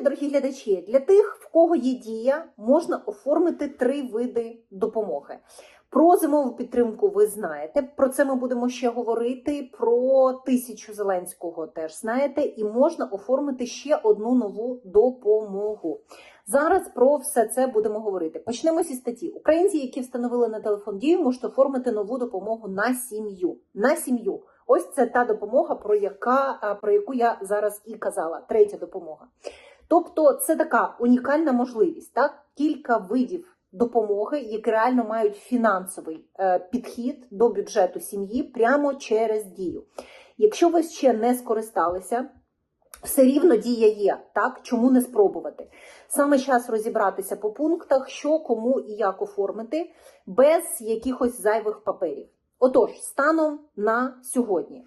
Вітаю, дорогі глядачі! Для тих, в кого є дія, можна оформити три види допомоги. Про зимову підтримку ви знаєте. Про це ми будемо ще говорити. Про тисячу Зеленського теж знаєте, і можна оформити ще одну нову допомогу. Зараз про все це будемо говорити. Почнемо зі статті. Українці, які встановили на телефон дію, можуть оформити нову допомогу на сім'ю. На сім'ю. Ось це та допомога, про яка про яку я зараз і казала. Третя допомога. Тобто, це така унікальна можливість, так кілька видів допомоги, які реально мають фінансовий е, підхід до бюджету сім'ї прямо через дію. Якщо ви ще не скористалися, все рівно дія є, так чому не спробувати? Саме час розібратися по пунктах, що кому і як оформити, без якихось зайвих паперів. Отож, станом на сьогодні.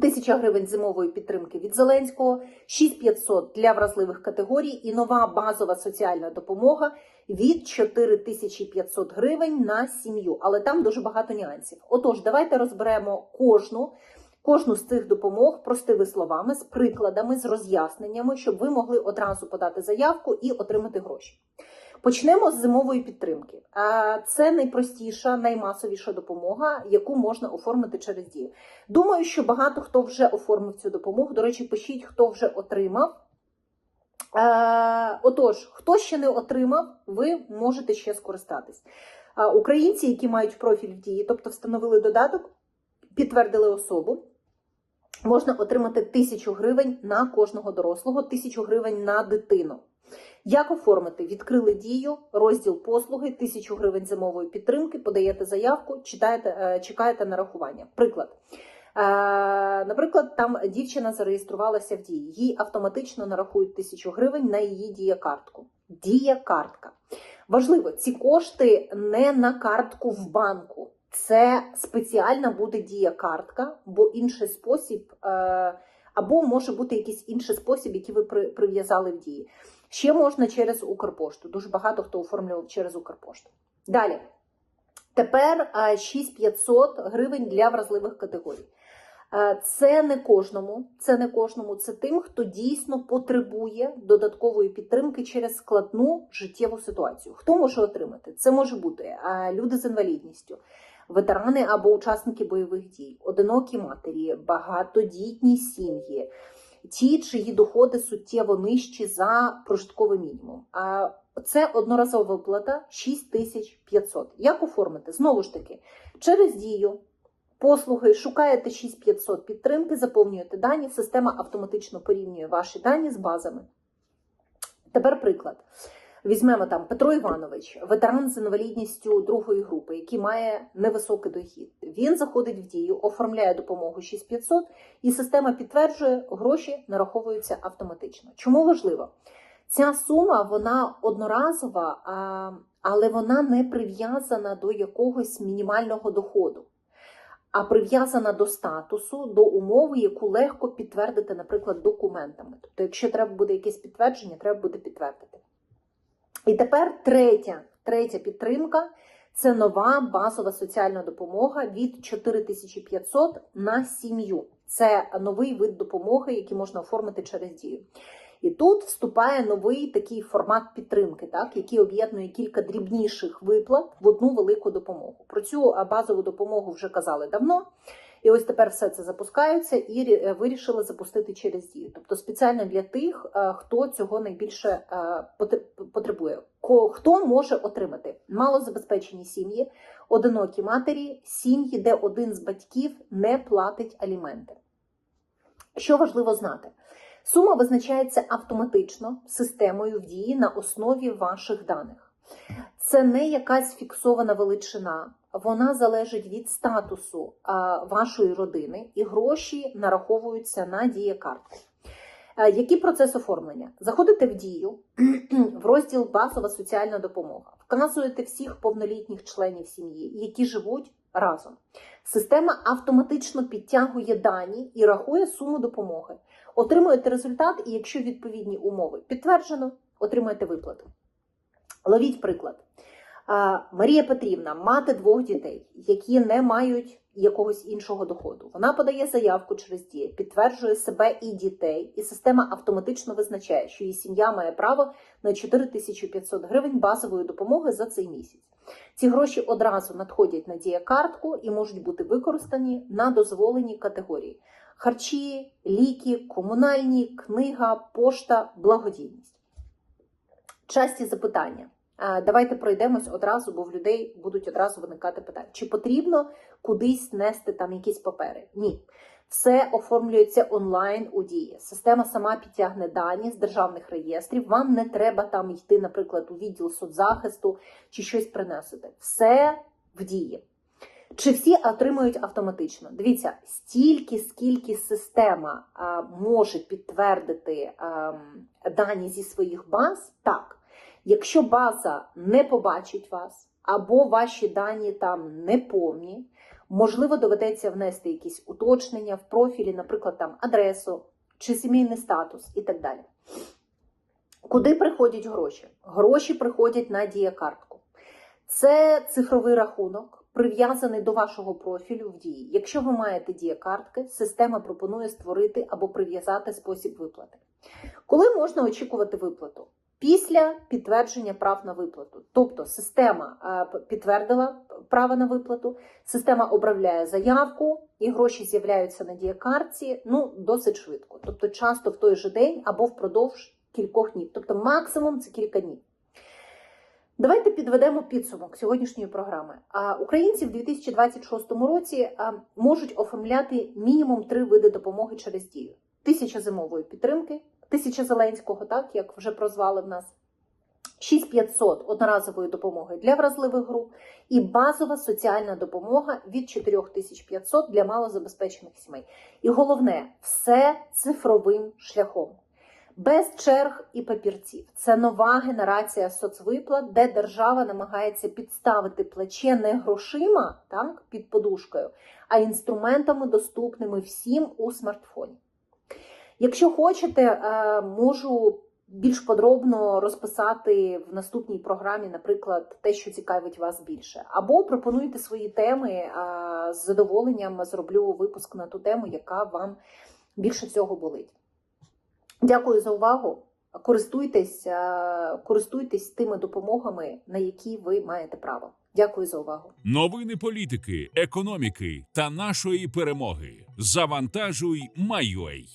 Тисяча гривень зимової підтримки від Зеленського, 6500 для вразливих категорій і нова базова соціальна допомога від 4500 гривень на сім'ю. Але там дуже багато нюансів. Отож, давайте розберемо кожну. Кожну з цих допомог простими словами, з прикладами, з роз'ясненнями, щоб ви могли одразу подати заявку і отримати гроші. Почнемо з зимової підтримки. Це найпростіша, наймасовіша допомога, яку можна оформити через дію. Думаю, що багато хто вже оформив цю допомогу. До речі, пишіть, хто вже отримав. Отож, хто ще не отримав, ви можете ще скористатись. Українці, які мають профіль в дії, тобто встановили додаток, підтвердили особу. Можна отримати тисячу гривень на кожного дорослого, тисячу гривень на дитину. Як оформити? Відкрили дію, розділ послуги, тисячу гривень зимової підтримки, подаєте заявку, читаєте, чекаєте нарахування. Приклад. Наприклад, там дівчина зареєструвалася в дії, їй автоматично нарахують тисячу гривень на її дія-картку. Дія-картка. Важливо, ці кошти не на картку в банку. Це спеціальна буде дія-картка, бо інший спосіб, або може бути якийсь інший спосіб, який ви прив'язали в дії. Ще можна через Укрпошту. Дуже багато хто оформлював через Укрпошту. Далі. Тепер 6500 гривень для вразливих категорій. Це не кожному, це не кожному, це тим, хто дійсно потребує додаткової підтримки через складну життєву ситуацію. Хто може отримати? Це може бути люди з інвалідністю, ветерани або учасники бойових дій, одинокі матері, багатодітні сім'ї ті, чиї доходи суттєво нижчі за прожитковий мінімум. А це одноразова виплата 6500. Як оформити? Знову ж таки, через дію. Послуги, шукаєте 6500 підтримки, заповнюєте дані, система автоматично порівнює ваші дані з базами. Тепер приклад. Візьмемо там Петро Іванович, ветеран з інвалідністю другої групи, який має невисокий дохід. Він заходить в дію, оформляє допомогу 6500, і система підтверджує, гроші нараховуються автоматично. Чому важливо? Ця сума вона одноразова, але вона не прив'язана до якогось мінімального доходу, а прив'язана до статусу, до умови, яку легко підтвердити, наприклад, документами. Тобто, якщо треба буде якесь підтвердження, треба буде підтвердити. І тепер третя, третя підтримка це нова базова соціальна допомога від 4500 на сім'ю. Це новий вид допомоги, який можна оформити через дію. І тут вступає новий такий формат підтримки, так, який об'єднує кілька дрібніших виплат в одну велику допомогу. Про цю базову допомогу вже казали давно. І ось тепер все це запускається і е, вирішили запустити через дію. Тобто спеціально для тих, е, хто цього найбільше е, потребує. Хто може отримати малозабезпечені сім'ї, одинокі матері, сім'ї, де один з батьків не платить аліменти. Що важливо знати? Сума визначається автоматично системою в дії на основі ваших даних. Це не якась фіксована величина, вона залежить від статусу вашої родини, і гроші нараховуються на дієкартку. Який процес оформлення? Заходите в дію, розділ Базова соціальна допомога, вказуєте всіх повнолітніх членів сім'ї, які живуть разом. Система автоматично підтягує дані і рахує суму допомоги. Отримуєте результат, і якщо відповідні умови підтверджено, отримуєте виплату. Ловіть приклад. Марія Петрівна, мати двох дітей, які не мають якогось іншого доходу. Вона подає заявку через дію, підтверджує себе і дітей, і система автоматично визначає, що її сім'я має право на 4500 гривень базової допомоги за цей місяць. Ці гроші одразу надходять на діякартку і можуть бути використані на дозволені категорії: харчі, ліки, комунальні, книга, пошта, благодійність. Часті запитання. Давайте пройдемось одразу, бо в людей будуть одразу виникати питання. Чи потрібно кудись нести там якісь папери? Ні. Все оформлюється онлайн у дії. Система сама підтягне дані з державних реєстрів. Вам не треба там йти, наприклад, у відділ соцзахисту чи щось принесити. Все в дії. Чи всі отримують автоматично? Дивіться, стільки, скільки система а, може підтвердити а, дані зі своїх баз, так. Якщо база не побачить вас, або ваші дані там не повні, можливо, доведеться внести якісь уточнення в профілі, наприклад, там адресу чи сімейний статус і так далі. Куди приходять гроші? Гроші приходять на діякартку. Це цифровий рахунок, прив'язаний до вашого профілю в дії. Якщо ви маєте діякартки, система пропонує створити або прив'язати спосіб виплати. Коли можна очікувати виплату? Після підтвердження прав на виплату. Тобто система е, підтвердила право на виплату, система обравляє заявку, і гроші з'являються на діякартці ну, досить швидко. Тобто часто в той же день або впродовж кількох днів. Тобто максимум це кілька днів. Давайте підведемо підсумок сьогоднішньої програми. Українці в 2026 році можуть оформляти мінімум три види допомоги через дію: тисяча зимової підтримки, тисяча Зеленського, так як вже прозвали в нас. 6500 одноразової допомоги для вразливих груп і базова соціальна допомога від 4500 для малозабезпечених сімей. І головне, все цифровим шляхом. Без черг і папірців. Це нова генерація соцвиплат, де держава намагається підставити плече не грошима так, під подушкою, а інструментами, доступними всім у смартфоні. Якщо хочете, е, можу більш подробно розписати в наступній програмі, наприклад, те, що цікавить вас більше. Або пропонуйте свої теми, з задоволенням зроблю випуск на ту тему, яка вам більше всього болить. Дякую за увагу. Користуйтесь, е, користуйтесь тими допомогами, на які ви маєте право. Дякую за увагу. Новини політики, економіки та нашої перемоги. Завантажуй, Майой.